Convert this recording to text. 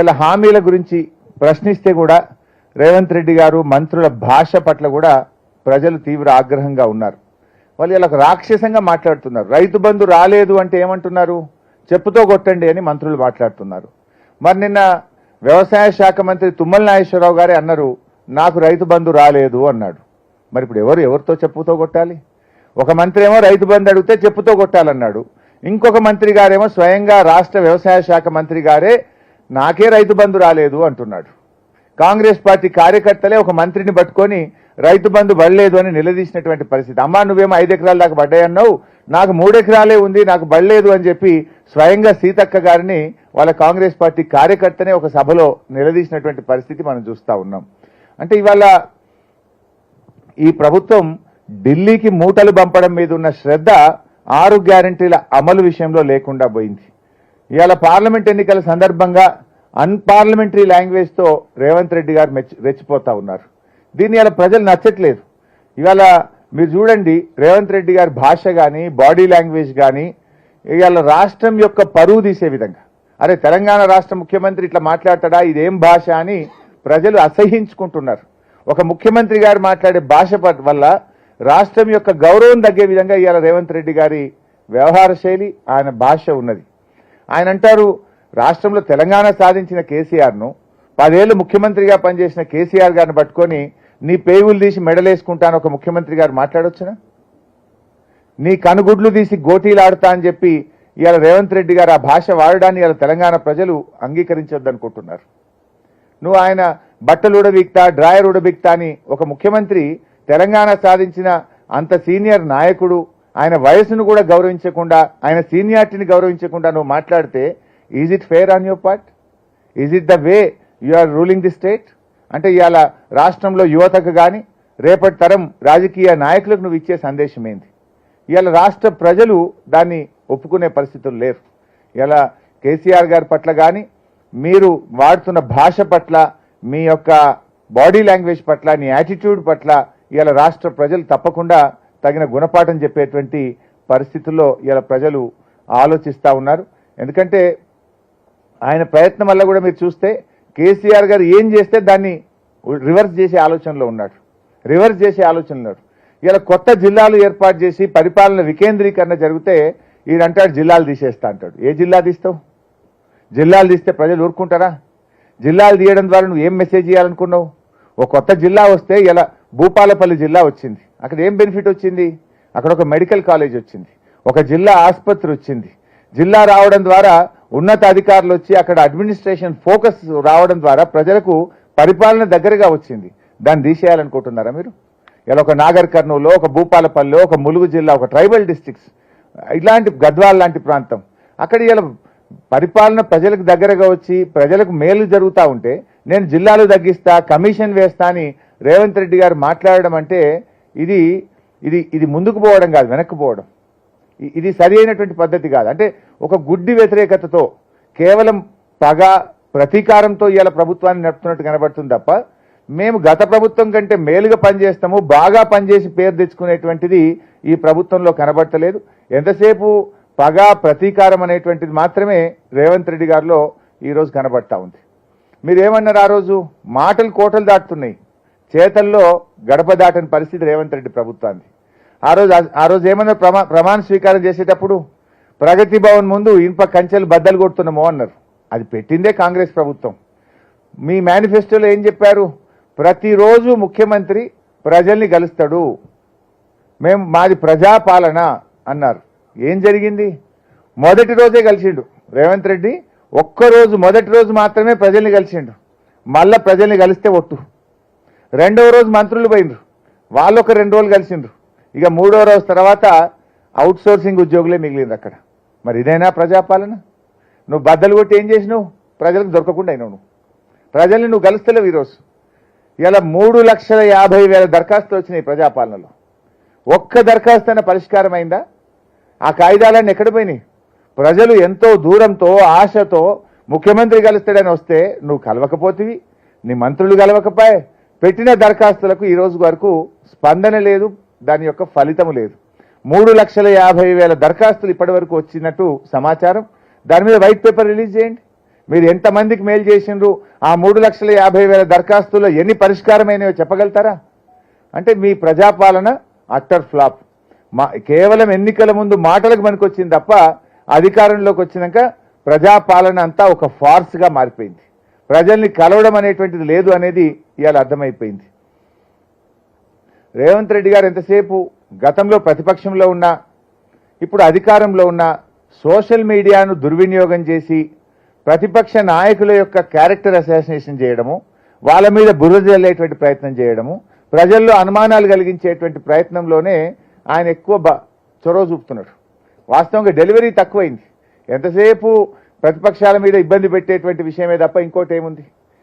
ఇలా హామీల గురించి ప్రశ్నిస్తే కూడా రేవంత్ రెడ్డి గారు మంత్రుల భాష పట్ల కూడా ప్రజలు తీవ్ర ఆగ్రహంగా ఉన్నారు. వాళ్ళు ఇలా రాక్షసంగా మాట్లాడుతున్నారు. రైతు బంధు రాలేదు అంటే ఏమంటున్నారు? చెప్పుతో కొట్టండి అని మంత్రులు మాట్లాడుతున్నారు. మరి నిన్న వ్యవసాయ శాఖ మంత్రి తుమ్మల నాగేశ్వరరావు గారే అన్నారు నాకు రైతు బంధు రాలేదు అన్నాడు. మరి ఇప్పుడు ఎవరు ఎవరితో చెప్పుతో కొట్టాలి? ఒక మంత్రి ఏమో రైతు బంధు అడిగితే చెప్పుతో కొట్టాలన్నాడు. ఇంకొక మంత్రి గారేమో స్వయంగా రాష్ట్ర వ్యవసాయ శాఖ మంత్రి గారే నాకే రైతు బంధు రాలేదు అంటున్నాడు. కాంగ్రెస్ పార్టీ కార్యకర్తలే ఒక మంత్రిని పట్టుకొని రైతు బంధు పడలేదు అని నిలదీసినటువంటి పరిస్థితి. అమ్మా నువ్వేమో ఐదు ఎకరాల దాకా పడ్డాయన్నావు నాకు మూడెకరాలే ఉంది నాకు పడలేదు అని చెప్పి స్వయంగా సీతక్క గారిని వాళ్ళ కాంగ్రెస్ పార్టీ కార్యకర్తనే ఒక సభలో నిలదీసినటువంటి పరిస్థితి మనం చూస్తూ ఉన్నాం. అంటే ఇవాళ ఈ ప్రభుత్వం ఢిల్లీకి మూటలు పంపడం మీద ఉన్న శ్రద్ధ ఆరు గ్యారంటీల అమలు విషయంలో లేకుండా పోయింది. ఇవాళ పార్లమెంట్ ఎన్నికల సందర్భంగా అన్పార్లమెంటరీ లాంగ్వేజ్తో రేవంత్ రెడ్డి గారు మెచ్చి రెచ్చిపోతా ఉన్నారు. దీన్ని ఇలా ప్రజలు నచ్చట్లేదు. ఇవాళ మీరు చూడండి రేవంత్ రెడ్డి గారి భాష కానీ బాడీ లాంగ్వేజ్ కానీ ఇవాళ రాష్ట్రం యొక్క పరువు తీసే విధంగా. అరే తెలంగాణ రాష్ట్ర ముఖ్యమంత్రి ఇట్లా మాట్లాడతాడా? ఇదేం భాష అని ప్రజలు అసహించుకుంటున్నారు. ఒక ముఖ్యమంత్రి గారు మాట్లాడే భాష వల్ల రాష్ట్రం యొక్క గౌరవం తగ్గే విధంగా ఇవాళ రేవంత్ రెడ్డి గారి వ్యవహార శైలి ఆయన భాష ఉన్నది. ఆయన అంటారు రాష్ట్రంలో తెలంగాణ సాధించిన కేసీఆర్ను పదేళ్ళు ముఖ్యమంత్రిగా పనిచేసిన కేసీఆర్ గారిని పట్టుకొని నీ పేగులు తీసి మెడలేసుకుంటాను ఒక ముఖ్యమంత్రి గారు మాట్లాడొచ్చునా? నీ కనుగుడ్లు తీసి గోటీలాడుతా అని చెప్పి ఇవాళ రేవంత్ రెడ్డి గారు ఆ భాష వాడడాన్ని ఇవాళ తెలంగాణ ప్రజలు అంగీకరించొద్దనుకుంటున్నారు. నువ్వు ఆయన బట్టలు ఉడబిక్తా డ్రాయర్ ఉడబిక్తా అని ఒక ముఖ్యమంత్రి తెలంగాణ సాధించిన అంత సీనియర్ నాయకుడు ఆయన వయసును కూడా గౌరవించకుండా ఆయన సీనియారిటీని గౌరవించకుండా నువ్వు మాట్లాడితే is it fair on your part is it the way you are ruling the state అంటే ఇవాళ రాష్ట్రంలో యువతకు కానీ రేపటి తరం రాజకీయ నాయకులకు నువ్వు ఇచ్చే సందేశం ఏంది? ఇవాళ రాష్ట్ర ప్రజలు దాన్ని ఒప్పుకునే పరిస్థితులు లేరు ఇలా కేసీఆర్ గారి పట్ల కానీ మీరు వాడుతున్న భాష పట్ల మీ యొక్క బాడీ లాంగ్వేజ్ పట్ల నీ యాటిట్యూడ్ పట్ల ఇవాళ రాష్ట్ర ప్రజలు తప్పకుండా తగిన గుణపాఠం చెప్పేటువంటి పరిస్థితుల్లో ఇవాళ ప్రజలు ఆలోచిస్తూ ఉన్నారు. ఎందుకంటే ఆయన ప్రయత్నం వల్ల కూడా మీరు చూస్తే కేసీఆర్ గారు ఏం చేస్తే దాన్ని రివర్స్ చేసే ఆలోచనలో ఉన్నాడు. రివర్స్ చేసే ఆలోచనలో ఉన్నాడు. ఇలా కొత్త జిల్లాలు ఏర్పాటు చేసి పరిపాలన వికేంద్రీకరణ జరిగితే ఈయన అంటాడు జిల్లాలు తీసేస్తా అంటాడు. ఏ జిల్లా తీస్తావు? జిల్లాలు తీస్తే ప్రజలు ఊరుకుంటారా? జిల్లాలు తీయడం ద్వారా నువ్వు ఏం మెసేజ్ చేయాలనుకున్నావు ఒక కొత్త జిల్లా వస్తే ఇలా భూపాలపల్లి జిల్లా వచ్చింది. అక్కడ ఏం బెనిఫిట్ వచ్చింది? అక్కడ ఒక మెడికల్ కాలేజ్ వచ్చింది. ఒక జిల్లా ఆసుపత్రి వచ్చింది. జిల్లా రావడం ద్వారా ఉన్నత అధికారులు వచ్చి అక్కడ అడ్మినిస్ట్రేషన్ ఫోకస్ రావడం ద్వారా ప్రజలకు పరిపాలన దగ్గరగా వచ్చింది. దాన్ని తీసేయాలనుకుంటున్నారా మీరు? ఇలా ఒక నాగర్ కర్నూలు ఒక భూపాలపల్లి ఒక ములుగు జిల్లా ఒక ట్రైబల్ డిస్టిక్స్ ఇలాంటి గద్వాల్ లాంటి ప్రాంతం. అక్కడ ఇలా పరిపాలన ప్రజలకు దగ్గరగా వచ్చి ప్రజలకు మేలు జరుగుతూ ఉంటే నేను జిల్లాలు తగ్గిస్తా కమిషన్ వేస్తా అని రేవంత్ రెడ్డి గారు మాట్లాడడం అంటే ఇది ఇది ఇది ముందుకు పోవడం కాదు వెనక్కి పోవడం. ఇది సరి అయినటువంటి పద్ధతి కాదు. అంటే ఒక గుడ్డి వ్యతిరేకతతో కేవలం పగ ప్రతీకారంతో ఇవాళ ప్రభుత్వాన్ని నడుపుతున్నట్టు కనబడుతుంది తప్ప మేము గత ప్రభుత్వం కంటే మేలుగా పనిచేస్తాము బాగా పనిచేసి పేరు తెచ్చుకునేటువంటిది ఈ ప్రభుత్వంలో కనబడతలేదు. ఎంతసేపు పగ ప్రతీకారం అనేటువంటిది మాత్రమే రేవంత్ రెడ్డి గారిలో ఈరోజు కనబడతా ఉంది. మీరేమన్నారు ఆ రోజు? మాటలు కోటలు దాటుతున్నాయి. చేతల్లో గడప దాటని పరిస్థితి రేవంత్ రెడ్డి ప్రభుత్వాన్ని ఆ రోజు ఆ రోజు ఏమన్నారు ప్రమా ప్రమాణ స్వీకారం చేసేటప్పుడు ప్రగతి భవన్ ముందు ఇనుప కంచెలు బద్దలు కొడుతున్నామో అన్నారు. అది పెట్టిందే కాంగ్రెస్ ప్రభుత్వం. మీ మేనిఫెస్టోలో ఏం చెప్పారు? ప్రతిరోజు ముఖ్యమంత్రి ప్రజల్ని కలుస్తాడు. మేము మాది ప్రజాపాలన అన్నారు. ఏం జరిగింది? మొదటి రోజే కలిసిండు. రేవంత్ రెడ్డి ఒక్కరోజు మొదటి రోజు మాత్రమే ప్రజల్ని కలిసిండు. మళ్ళా ప్రజల్ని కలిస్తే ఒట్టు. రెండవ రోజు మంత్రులు పోయిండ్రు. వాళ్ళు ఒక రెండు రోజులు కలిసిండ్రు. ఇక మూడో రోజు తర్వాత అవుట్ సోర్సింగ్ ఉద్యోగులే మిగిలింది అక్కడ. మరి ఇదేనా ప్రజాపాలన? నువ్వు బద్దలు కొట్టి ఏం చేసినావు? ప్రజలకు దొరకకుండా అయినావు నువ్వు. ప్రజల్ని నువ్వు కలుస్తలేవు ఈరోజు. ఇలా మూడు లక్షల యాభై వేల దరఖాస్తులు వచ్చినాయి ప్రజాపాలనలో. ఒక్క దరఖాస్తు అయినా పరిష్కారం అయిందా? ఆ కాగితాలన్నీ ఎక్కడ పోయినాయి? ప్రజలు ఎంతో దూరంతో ఆశతో ముఖ్యమంత్రి కలుస్తాడని వస్తే నువ్వు కలవకపోతివి నీ మంత్రులు కలవకపోయే పెట్టిన దరఖాస్తులకు ఈ రోజు వరకు స్పందన లేదు దాని యొక్క ఫలితం లేదు. మూడు లక్షల యాభై వేల దరఖాస్తులు ఇప్పటి వరకు వచ్చినట్టు సమాచారం. దాని మీద వైట్ పేపర్ రిలీజ్ చేయండి. మీరు ఎంతమందికి మేలు చేసిండ్రు? ఆ మూడు లక్షల యాభై వేల దరఖాస్తుల్లో ఎన్ని పరిష్కారమైనవో చెప్పగలుగుతారా? అంటే మీ ప్రజాపాలన అట్టర్ ఫ్లాప్. మా కేవలం ఎన్నికల ముందు మాటలకు పనికొచ్చింది తప్ప అధికారంలోకి వచ్చినాక ప్రజాపాలన అంతా ఒక ఫార్స్గా మారిపోయింది. ప్రజల్ని కలవడం అనేటువంటిది లేదు అనేది ఇవాళ అర్థమైపోయింది. రేవంత్ రెడ్డి గారు ఎంతసేపు గతంలో ప్రతిపక్షంలో ఉన్నా ఇప్పుడు అధికారంలో ఉన్న సోషల్ మీడియాను దుర్వినియోగం చేసి ప్రతిపక్ష నాయకుల యొక్క క్యారెక్టర్ అసాసినేషన్ చేయడము వాళ్ళ మీద బురద జల్లేటువంటి ప్రయత్నం చేయడము ప్రజల్లో అనుమానాలు కలిగించేటువంటి ప్రయత్నంలోనే ఆయన ఎక్కువ బ- చొరవ చూపుతున్నాడు. వాస్తవంగా డెలివరీ తక్కువైంది. ఎంతసేపు ప్రతిపక్షాల మీద ఇబ్బంది పెట్టేటువంటి విషయమే తప్ప ఇంకోటి ఏముంది?